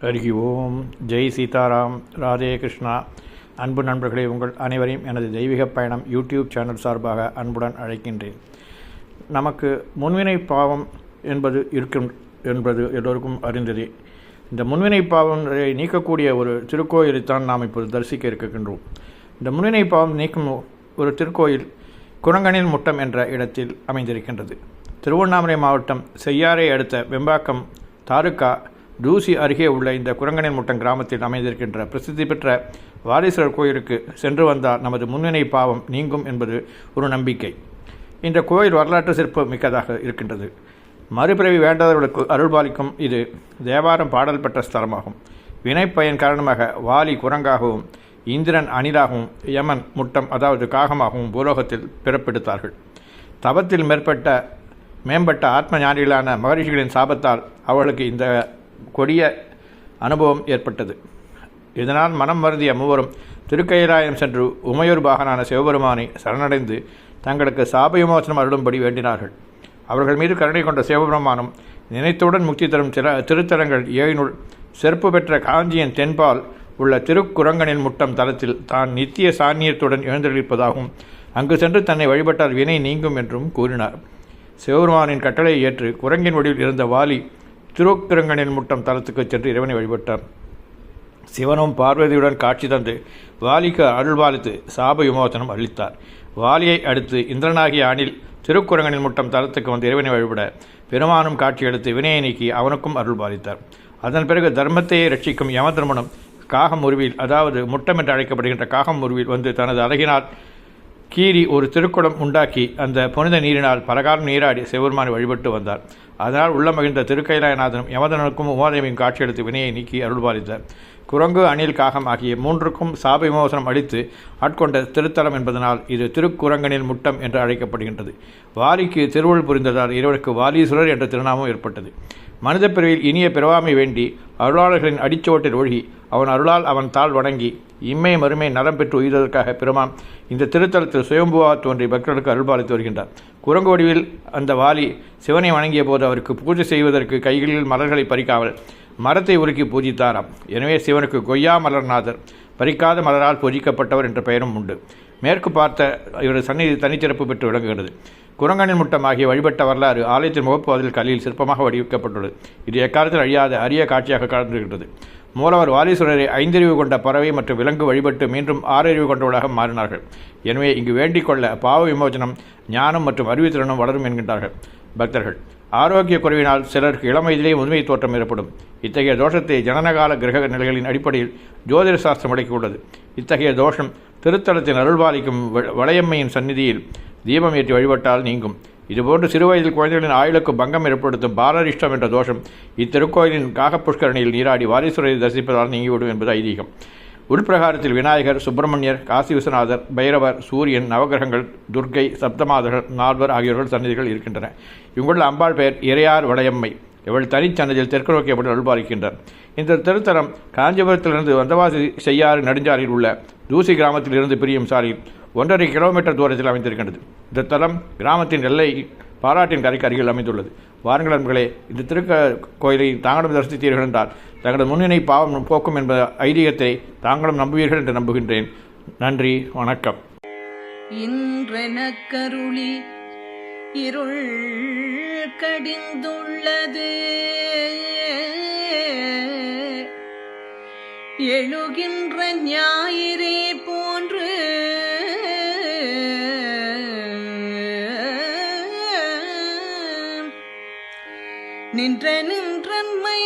ஹரி ஓம் ஜெய் சீதாராம் ராதே கிருஷ்ணா அன்பு நண்பர்களே உங்கள் அனைவரையும் எனது தெய்வீக பயணம் யூடியூப் சேனல் சார்பாக அன்புடன் அழைக்கின்றேன். நமக்கு முன்வினை பாவம் என்பது இருக்கும் என்பது எல்லோருக்கும் அறிந்ததே. இந்த முன்வினை பாவம் நீக்கக்கூடிய ஒரு திருக்கோயிலைத்தான் நாம் இப்போது தரிசிக்க இருக்கின்றோம். இந்த முன்வினை பாவம் நீக்கும் ஒரு திருக்கோயில் குரங்கனில் முட்டம் என்ற இடத்தில் அமைந்திருக்கின்றது. திருவண்ணாமலை மாவட்டம் செய்யாறை அடுத்த வெம்பாக்கம் தாலுக்கா தூசி அருகே உள்ள இந்த குரங்கனின் முட்டம் கிராமத்தில் அமைந்திருக்கின்ற பிரசித்தி பெற்ற வாரீஸ்வரர் கோயிலுக்கு சென்று வந்தால் நமது முன்னணி பாவம் நீங்கும் என்பது ஒரு நம்பிக்கை. இந்த கோயில் வரலாற்று சிறப்பு மிக்கதாக இருக்கின்றது. மறுபிறவி வேண்டாதவர்களுக்கு அருள்பாலிக்கும் இது தேவாரம் பாடல் பெற்ற ஸ்தலமாகும். வினைப்பயன் காரணமாக வாலி குரங்காகவும் இந்திரன் அணிலாகவும் யமன் முட்டம் அதாவது காகமாகவும் பூலோகத்தில் பிறப்பெடுத்தார்கள். தவத்தில் மேற்பட்ட மேம்பட்ட ஆத்ம ஞானிகளான மகரிஷிகளின் சாபத்தால் அவர்களுக்கு இந்த கொடிய அனுபவம் ஏற்பட்டது. இதனால் மனம் வருந்திய மூவரும் திருக்கயிலாயம் சென்று உமையூர் பாகனான சிவபெருமானை சரணடைந்து தங்களுக்கு சாப விமோசனம் அருளும்படி வேண்டினார்கள். அவர்கள் மீது கருணை கொண்ட சிவபெருமானும் நினைத்துடன் முக்தி தரும் சில திருத்தலங்கள் ஏழினுள் சிறப்பு பெற்ற காஞ்சியின் தென்பால் உள்ள திருக்குரங்கனின் முட்டம் தலத்தில் தான் நித்திய சாநியத்துடன் எழுந்தளிப்பதாகவும் அங்கு சென்று தன்னை வழிபட்டால் வினை நீங்கும் என்றும் கூறினார். சிவபெருமானின் கட்டளையை ஏற்று குரங்கின் வடிவில் இருந்த வாலி திருக்குரங்கனின் முட்டம் தலத்துக்கு சென்று இறைவனை வழிபட்டார் சிவனும் பார்வதியுடன் காட்சி தந்து வாலிக்கு அருள்வாலித்து சாப விமோசனம் அளித்தார். வாலியை அடுத்து இந்திரனாகிய அணில் திருக்குரங்கனின் முட்டம் தலத்துக்கு வந்து இறைவனை வழிபட பெருமானும் காட்சியளித்து வினையை நீக்கி அவனுக்கும் அருள் பாதித்தார் அதன் பிறகு தர்மத்தையே ரட்சிக்கும் யமதர்மனும் காகம் உருவில் அதாவது முட்டம் என்று அழைக்கப்படுகின்ற காகம் உருவில் வந்து தனது அழகினால் கீறி ஒரு திருக்குளம் உண்டாக்கி அந்த புனித நீரினால் பலகாரம் நீராடி சிவபெருமானை வழிபட்டு வந்தார். அதனால் உள்ள மகிழ்ந்த திருக்கைலாயநாதனும் யமதனுக்கும் உமாதேவியும் காட்சியெடுத்து வினையை நீக்கி அருள்பாலித்தார். குரங்கு அணில் காகம் ஆகிய மூன்றுக்கும் சாப விமோசனம் அளித்து ஆட்கொண்ட திருத்தலம் என்பதனால் இது திருக்குரங்கனில் முட்டம் என்று அழைக்கப்படுகின்றது. வாரிக்கு திருவள் புரிந்ததால் இறைவனுக்கு வாலீஸ்வரர் என்ற திருநாமம் ஏற்பட்டது. மனித பிரிவில் இனிய பிறவாமை வேண்டி அருளாளர்களின் அடிச்சுவட்டில் ஒழுகி அவன் அருளால் அவன் தாழ் வணங்கி இம்மை மறுமை நலம் பெற்று உயிர்வதற்காக பெருமான் இந்த திருத்தலத்தில் சுயம்புவா தோன்றி பக்தர்களுக்கு அருள்பாலித்து வருகின்றார். குரங்கு வடிவில் அந்த வாலி சிவனை வணங்கிய போது அவருக்கு பூஜை செய்வதற்கு கைகளில் மலர்களை பறிக்காமல் மரத்தை உருக்கி பூஜித்தாராம். எனவே சிவனுக்கு கொய்யா மலர்நாதர் பறிக்காத மலரால் பூஜிக்கப்பட்டவர் என்ற பெயரும் உண்டு. மேற்கு பார்த்த இவரது சந்நிதி தனிச்சிறப்பு பெற்று விளங்குகிறது. குரங்கனின் முட்டம் ஆகிய வழிபட்ட வரலாறு ஆலயத்தின் முகப்புவதில் கல்லில் சிற்பமாக வடிவிக்கப்பட்டுள்ளது. இது எக்காலத்தில் அழியாத அரிய காட்சியாக கலந்துகின்றது. மூலவர் வாலீஸ்வரரை ஐந்தறிவு கொண்ட பறவை மற்றும் விலங்கு வழிபட்டு மீண்டும் ஆறறிவு கொண்டவளாக மாறினார்கள். எனவே இங்கு வேண்டிக் கொள்ள பாவ விமோசனம் ஞானம் மற்றும் அறிவுத்திறனும் வளரும் என்கின்றார்கள் பக்தர்கள். ஆரோக்கிய குறைவினால் சிலருக்கு இளம் வயதிலேயே முதுமை தோற்றம் ஏற்படும். இத்தகைய தோஷத்தை ஜனனகால கிரக நிலைகளின் அடிப்படையில் ஜோதிட சாஸ்திரம் அடக்கியுள்ளது இத்தகைய தோஷம் திருத்தலத்தின் அருள்பாலிக்கும் வளையம்மையின் சந்நிதியில் தீபம் ஏற்றி வழிபட்டால் நீங்கும். இதுபோன்று சிறுவயதில் குழந்தைகளின் ஆயுளுக்கு பங்கம் ஏற்படுத்தும் பாரரிஷ்டம் என்ற தோஷம் இத்திருக்கோயிலின் காகப்புஷ்கரணியில் நீராடி வாரீஸ்வரரை தரிசிப்பதால் நீங்கிவிடும் என்பது ஐதீகம். உள்பிரகாரத்தில் விநாயகர் சுப்பிரமணியர் காசி விஸ்வநாதர் பைரவர் சூரியன் நவகிரகங்கள் துர்க்கை சப்தமாதர்கள் நால்வர் ஆகியோர்கள் சன்னதிகள் இருக்கின்றன. இங்குள்ள அம்பாள் பெயர் இறையார் வளையம்மை இவள் தனிச்சன்னதில் தெற்கு நோக்கியப்பட்டு எப்படி அருள்பாலிக்கின்றார் இந்த திருத்தலம் காஞ்சிபுரத்திலிருந்து வந்தவாசி செய்யாறு நெடுஞ்சாலையில் உள்ள தூசி கிராமத்தில் இருந்து பிரியும் சாலையில் ஒன்றரை கிலோமீட்டர் தூரத்தில் அமைந்திருக்கின்றது. இந்த தலம் கிராமத்தின் எல்லை பாராட்டின் கரைக்கு அருகில் அமைந்துள்ளது. வாருங்கள் நண்பர்களே இந்த திருக்க கோயிலை தாங்களும் தரிசித்தீர்கள் என்றால் தங்களது முன்னினை பாவம் போக்கும் என்ற ஐதீகத்தை தாங்களும் நம்புவீர்கள் என்று நம்புகின்றேன். நன்றி வணக்கம். இன்றெனக்கருளி இருள் கடிந்துள்ளது. எழுகின்ற ஞாயிறே நின்ற நின்றன்மை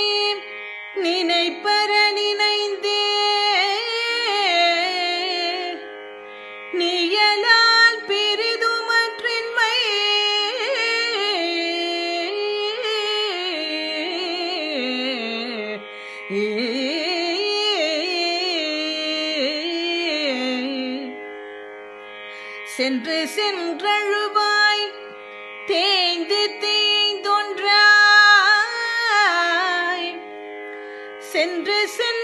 நினைப்பர நினைந்தே நீயலால் பெரிதுமற்றின்மை சென்று சென்றழுவாய் தேங்க சென்று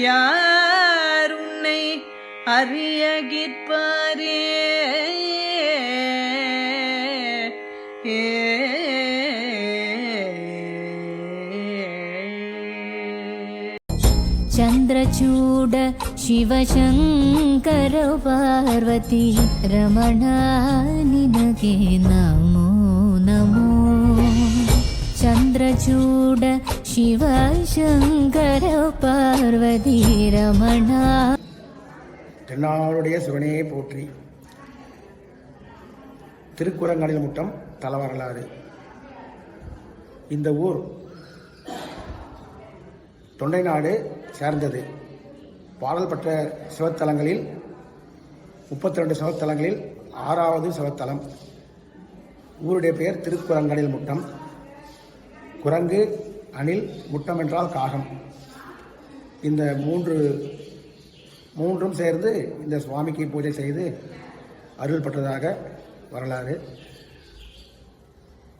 யார் உன்னை அறியகிற்பாரே ചന്ദ്രചൂട ശിവശങ്കര പാർവതി രമണ നിനകെ നമോ നമോ சிவ சங்கர பார்வதி ரமணா தென்னாளுடைய சிவனையே போற்றி. திருக்குரங்களில் முட்டம் தலவரலாறு இந்த ஊர் தொண்டை நாடு சேர்ந்தது. பாடல் பெற்ற சிவத்தலங்களில் முப்பத்தி ரெண்டு சிவத்தலங்களில் ஆறாவது சிவத்தலம். ஊருடைய பெயர் திருக்குரங்கடல் முட்டம். குரங்கு அணில் முட்டம் என்றால் காகம். இந்த மூன்று மூன்றும் சேர்ந்து இந்த சுவாமிக்கு பூஜை செய்து அருள் பெற்றதாக வரலாறு.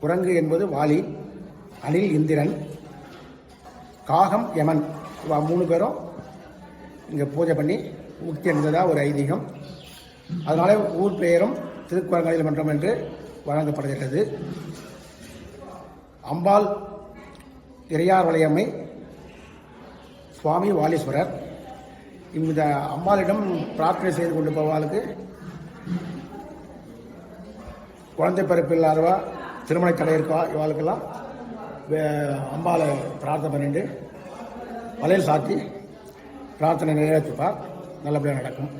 குரங்கு என்பது வாலி அணில் இந்திரன் காகம் யமன். மூணு பேரும் இங்கே பூஜை பண்ணி முக்தி அடைந்ததாக ஒரு ஐதீகம். அதனால் ஊர் பெயரும் திருக்குறங்கலில் மன்றம் என்று வழங்கப்படுகிறது. அம்பாள் இறையார் வளையம்மை சுவாமி வாலீஸ்வரர். இந்த அம்பாளிடம் பிரார்த்தனை செய்து கொண்டு போவாளுக்கு குழந்தை பிறப்பு இல்லாதவா திருமண தடை இருக்கா இவாளுக்கெல்லாம் அம்பாவை பிரார்த்தனை பண்ணிட்டு வலையில் சாத்தி பிரார்த்தனை நிறைவேற்றிப்பார். நல்லபடியாக நடக்கும்.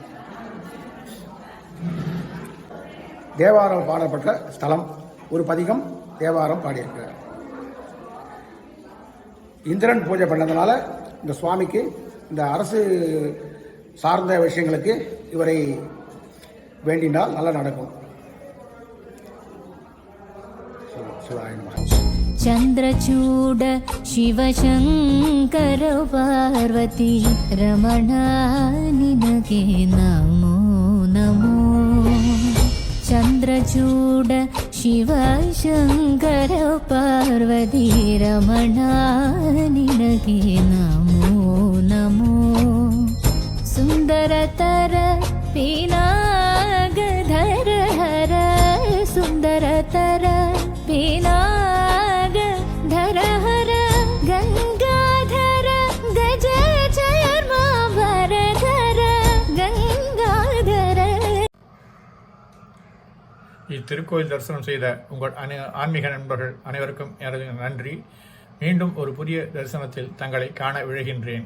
தேவாரம் பாடப்பட்ட ஸ்தலம். ஒரு பதிகம் தேவாரம் பாடியிருக்கிறார். இந்திரன் பூஜை பண்ணதுனால இந்த சுவாமிக்கு இந்த அரசு சார்ந்த விஷயங்களுக்கு இவரை வேண்டினால் நல்லா நடக்கும். चन्द्रचूड शिवशङ्कर पार्वती रमणानिनगे नमो நமோ चन्द्रचूड ನಿನಗೆ ನಮೋ ನಮೋ ಚಂದ್ರಚೂಡ ಶಿವಶಂಕರ ಪಾರ್ವತಿ ರಮಣ ನಿನಗೆ ನಮೋ ನಮೋ ಸುಂದರತರ ಪೀನಾಗಧರ இத்திருக்கோயில் தரிசனம் செய்த உங்கள் அனை ஆன்மீக நண்பர்கள் அனைவருக்கும் எனது நன்றி. மீண்டும் ஒரு புதிய தரிசனத்தில் தங்களை காண விழைகின்றேன்.